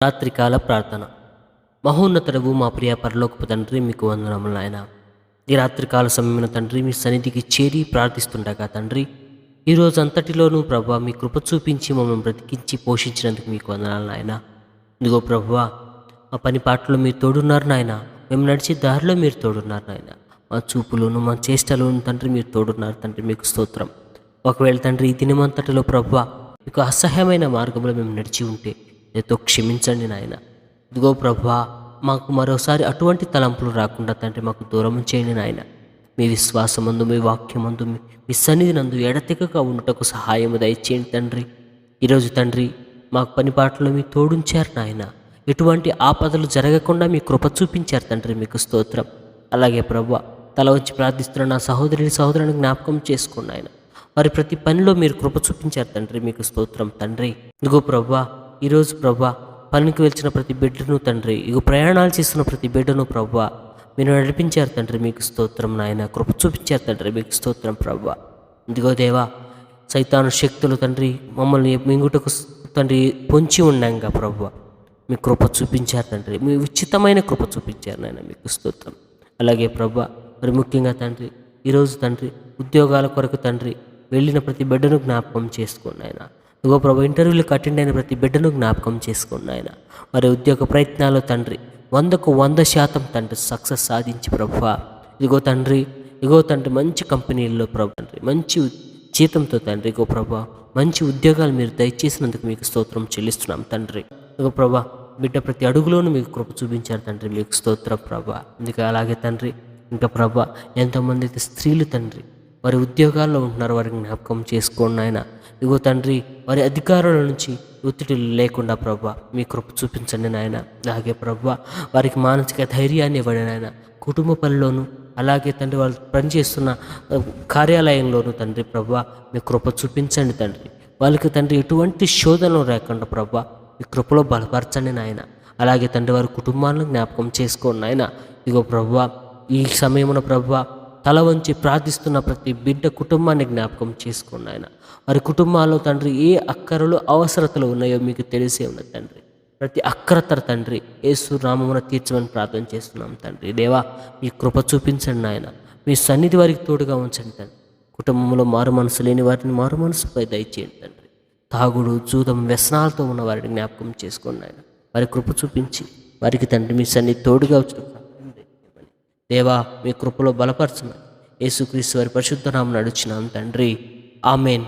రాత్రికాల ప్రార్థన. మహోన్నతుడవు మా ప్రియ పరలోకపు తండ్రి మీకు వందనములు నాయన. ఈ రాత్రికాల సమయమున తండ్రి మీ సన్నిధికి చేరి ప్రార్థిస్తుండగా తండ్రి ఈ రోజు అంతటిలోనూ ప్రభా మీ కృప చూపించి మమ్మల్ని బ్రతికించి పోషించినందుకు మీకు వందనాలు నాయన. ఇదిగో ప్రభువా మా పని పాటలో మీరు తోడున్నారు నాయన. మేము నడిచే దారిలో మీరు తోడున్నారు నాయన. మా చూపులోను మా చేష్టలోను తండ్రి మీరు తోడున్నారు తండ్రి మీకు స్తోత్రం. ఒకవేళ తండ్రి ఈ దినమంతటిలో ప్రభా మీకు అసహ్యమైన మార్గంలో మేము నడిచి ఉంటే ఎంతో క్షమించండి నాయన. ఇదిగో ప్రభా మాకు మరోసారి అటువంటి తలంపులు రాకుండా తండ్రి మాకు దూరం చేయండి నాయన. మీ విశ్వాసమందు మీ వాక్యమందు మీ మీ సన్నిధి నందు ఎడతెగక ఉండటకు సహాయము దయచేయండి తండ్రి. ఈరోజు తండ్రి మాకు పని పాటలో మీ తోడుంచారు నాయన. ఎటువంటి ఆపదలు జరగకుండా మీ కృప చూపించారు తండ్రి మీకు స్తోత్రం. అలాగే ప్రభు తల వచ్చి ప్రార్థిస్తున్న నా సహోదరిని సహోదరుని జ్ఞాపకం చేసుకోండి ఆయన వారి ప్రతి పనిలో మీరు కృప చూపించారు తండ్రి మీకు స్తోత్రం తండ్రి. ఇదిగో ప్రభా ఈరోజు ప్రభా పనికి వెళ్చిన ప్రతి బిడ్డను తండ్రి ఇక ప్రయాణాలు చేస్తున్న ప్రతి బిడ్డను ప్రభా మీరు నడిపించారు తండ్రి మీకు స్తోత్రం నాయన కృప చూపించారు తండ్రి మీకు స్తోత్రం ప్రభా. ఇదిగో దేవా సైతాను శక్తులు తండ్రి మమ్మల్ని మింగుటకు తండ్రి పొంచి ఉండంగా ప్రభా. మీ కృప చూపించారు తండ్రి మీ ఉచితమైన కృప చూపించారు నాయన మీకు స్తోత్రం. అలాగే ప్రభా మరి ముఖ్యంగా తండ్రి ఈరోజు తండ్రి ఉద్యోగాల కొరకు తండ్రి వెళ్ళిన ప్రతి బిడ్డను జ్ఞాపకం చేసుకోండి ఆయన ఇగో ప్రభు ఇంటర్వ్యూలకు అటెండ్ అయిన ప్రతి బిడ్డను జ్ఞాపకం చేసుకున్న ఆయన మరి ఉద్యోగ ప్రయత్నాలు తండ్రి వందకు వంద శాతం తండ్రి సక్సెస్ సాధించి ప్రభు. ఇదిగో తండ్రి ఇగో తండ్రి మంచి కంపెనీల్లో ప్రభు తండ్రి మంచి జీతంతో తండ్రి ఇగో ప్రభా మంచి ఉద్యోగాలు మీరు దయచేసినందుకు మీకు స్తోత్రం చెల్లిస్తున్నాం తండ్రి. ఇగో ప్రభా బిడ్డ ప్రతి అడుగులోనూ మీకు కృప చూపించారు తండ్రి మీకు స్తోత్రం ప్రభా. అందుకే అలాగే తండ్రి ఇంకా ప్రభా ఎంతోమంది అయితే స్త్రీలు తండ్రి వారి ఉద్యోగాల్లో ఉంటున్నారు వారికి జ్ఞాపకం చేసుకోండి ఆయన ఇగో తండ్రి వారి అధికారుల నుంచి ఒత్తిడి లేకుండా ప్రభా మీ కృప చూపించండి నాయన. అలాగే ప్రభా వారికి మానసిక ధైర్యాన్ని ఇవ్వండి నాయన. కుటుంబ పనిలోను అలాగే తండ్రి వాళ్ళు పనిచేస్తున్న ఆ, కార్యాలయంలోను తండ్రి ప్రభా మీ కృప చూపించండి తండ్రి. వాళ్ళకి తండ్రి ఎటువంటి శోధనలు లేకుండా ప్రభా మీ కృపలో బలపరచండి నాయన. అలాగే తండ్రి వారి కుటుంబాలను జ్ఞాపకం చేసుకోండి నాయన. ఇగో ప్రభా ఈ సమయమున ప్రభా తల వంచి ప్రార్థిస్తున్న ప్రతి బిడ్డ కుటుంబాన్ని జ్ఞాపకం చేసుకోండి ఆయన వారి కుటుంబాల్లో తండ్రి ఏ అక్కరలు అవసరతలు ఉన్నాయో మీకు తెలిసే ఉన్న తండ్రి. ప్రతి అక్కరతర తండ్రి యేసు రామమున తీర్చమని ప్రార్థన చేస్తున్నాం తండ్రి. దేవా మీ కృప చూపించండి నాయన. మీ సన్నిధి వారికి తోడుగా ఉంచండి తండ్రి. కుటుంబంలో మారు మనసు లేని వారిని మారు మనసుపై దయచేయండి తండ్రి. తాగుడు జూదం వ్యసనాలతో ఉన్న వారిని జ్ఞాపకం చేసుకోండి ఆయన వారి కృప చూపించి వారికి తండ్రి మీ సన్నిధి తోడుగా వచ్చిన దేవా మీ కృపలో బలపరచమని యేసుక్రీస్తు వారి పరిశుద్ధ నడుచున్నాం తండ్రి. ఆమెన్.